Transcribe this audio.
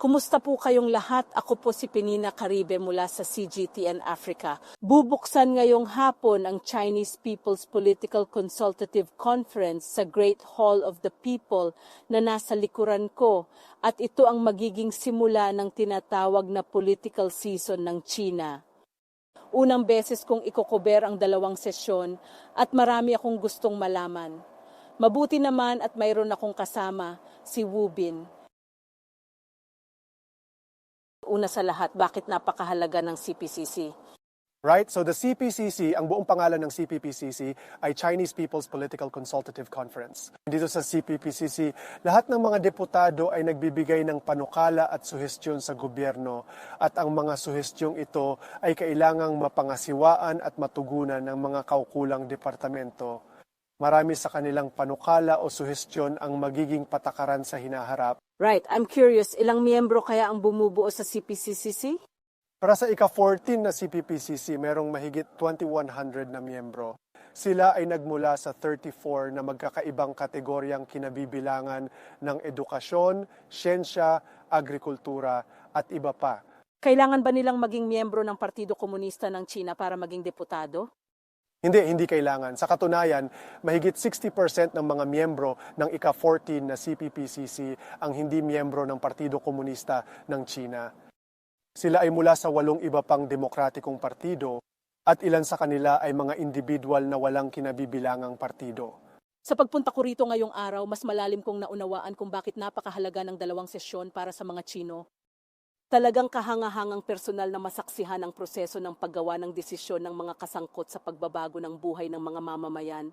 Kumusta po kayong lahat? Ako po si Penina Caribe mula sa CGTN Africa. Bubuksan ngayong hapon ang Chinese People's Political Consultative Conference sa Great Hall of the People na nasa likuran ko at ito ang magiging simula ng tinatawag na political season ng China. Unang beses kong ikokober ang dalawang sesyon at marami akong gustong malaman. Mabuti naman at mayroon akong kasama, si Wu Bin. Una sa lahat, bakit napakahalaga ng CPCC? Right? So the CPCC, ang buong pangalan ng CPPCC ay Chinese People's Political Consultative Conference. Dito sa CPPCC, lahat ng mga deputado ay nagbibigay ng panukala at suhestyon sa gobyerno at ang mga suhestyong ito ay kailangang mapangasiwaan at matugunan ng mga kaukulang departamento. Marami sa kanilang panukala o suhestyon ang magiging patakaran sa hinaharap Right, I'm curious, ilang miyembro kaya ang bumubuo sa CPCCC? Para sa ika-14 na CPPCC, merong mahigit 2,100 na miyembro. Sila ay nagmula sa 34 na magkakaibang kategoryang kinabibilangan ng edukasyon, siyensya, agrikultura at iba pa. Kailangan ba nilang maging miyembro ng Partido Komunista ng China para maging deputado? Hindi, hindi kailangan. Sa katunayan, mahigit 60% ng mga miyembro ng ika-14 na CPPCC ang hindi miyembro ng Partido Komunista ng China. Sila ay mula sa walong iba pang demokratikong partido at ilan sa kanila ay mga individual na walang kinabibilangang partido. Sa pagpunta ko rito ngayong araw, mas malalim kong naunawaan kung bakit napakahalaga ng dalawang sesyon para sa mga Chino. Talagang kahangahangang personal na masaksihan ang proseso ng paggawa ng desisyon ng mga kasangkot sa pagbabago ng buhay ng mga mamamayan